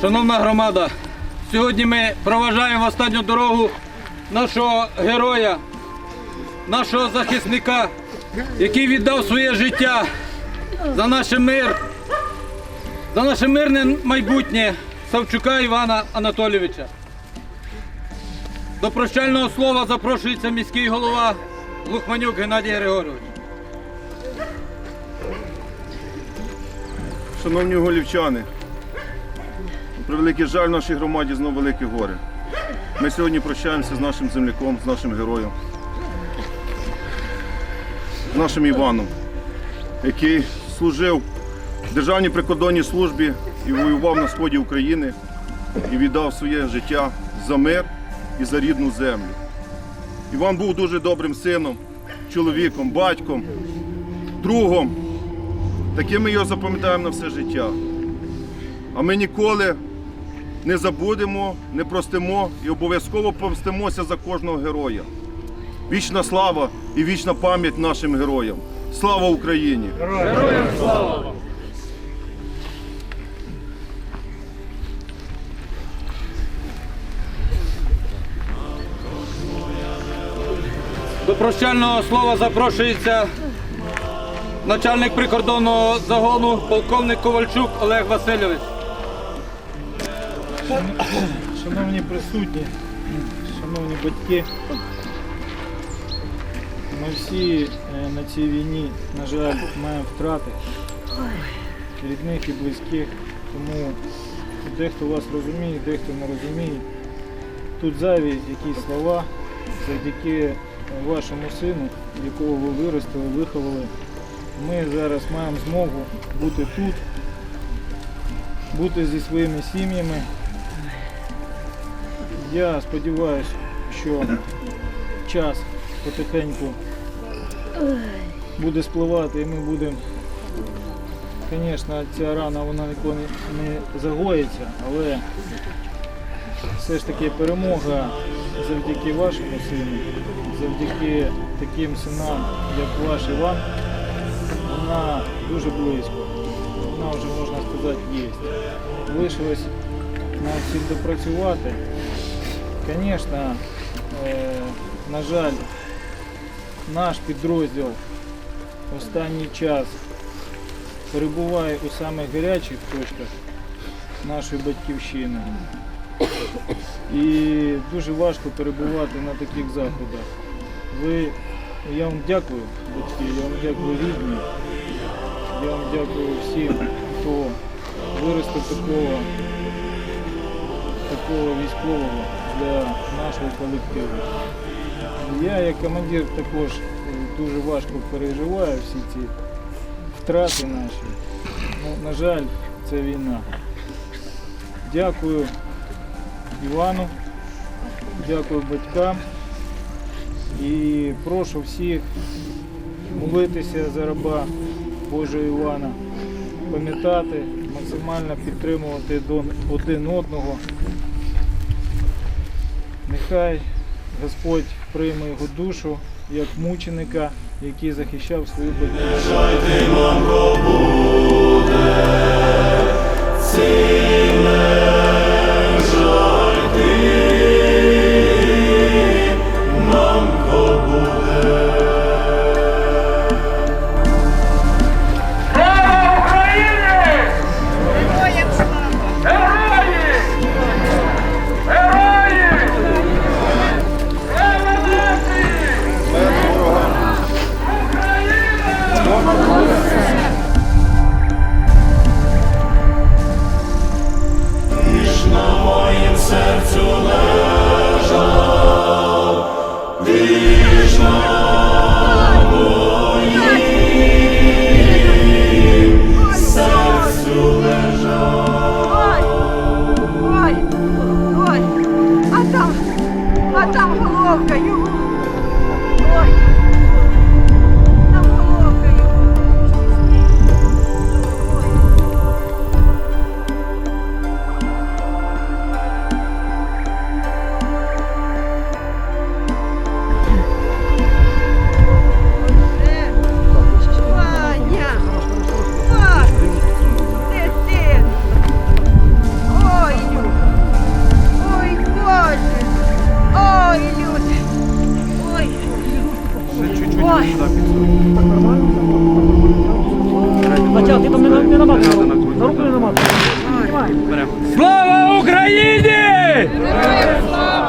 Шановна громада, сьогодні ми проважаємо останню дорогу нашого героя, нашого захисника, який віддав своє життя за наш мир, за наше мирне майбутнє Савчука Івана Анатолійовича. До прощального слова запрошується міський голова Лухманюк Геннадій Григорович. Шановні голівчани, на превеликий жаль в нашій громаді знову велике горе. Ми сьогодні прощаємося з нашим земляком, з нашим героєм, з нашим Іваном, який служив в Державній прикордонній службі і воював на сході України і віддав своє життя за мир і за рідну землю. Іван був дуже добрим сином, чоловіком, батьком, другом. Таким ми його запам'ятаємо на все життя. А ми ніколи не забудемо, не простимо і обов'язково помстимося за кожного героя. Вічна слава і вічна пам'ять нашим героям. Слава Україні! До прощального слова запрошується начальник прикордонного загону полковник Ковальчук Олег Васильович. Шановні присутні, шановні батьки, ми всі е, на цій війні, на жаль, маємо втрати рідних і близьких, тому дехто вас розуміє, дехто не розуміє. Тут зайві якісь слова завдяки е, вашому сину, якого ви виростили, виховали. Ми зараз маємо змогу бути тут, бути зі своїми сім'ями. Я сподіваюся, що час потихеньку буде спливати і ми будемо. Звісно, ця рана вона ніколи не- загоїться, але все ж таки перемога завдяки вашому сину, завдяки таким синам, як ваш Іван, вона дуже близько. Вона вже можна сказати є. Лишилось нам всім допрацювати. Звісно, е, на жаль, наш підрозділ останній час перебуває у самих гарячих точках нашої батьківщини. І дуже важко перебувати на таких заходах. Ви, я вам дякую, батьки, я вам дякую рідні, я вам дякую всім, хто виростив такого такого військового для нашого колективу. Я як командир також е, дуже важко переживаю всі ці втрати наші. Ну, на жаль, це війна. Дякую Івану, дякую батькам і прошу всіх молитися за раба Божого Івана, пам'ятати, максимально підтримувати один одного. Нехай Господь прийме його душу як мученика, який захищав свою батьківщину. Sercu leżał, wiszna Давай! Батя, ти там не, не наматував. На руку не наматував. Слава Україні! Слава!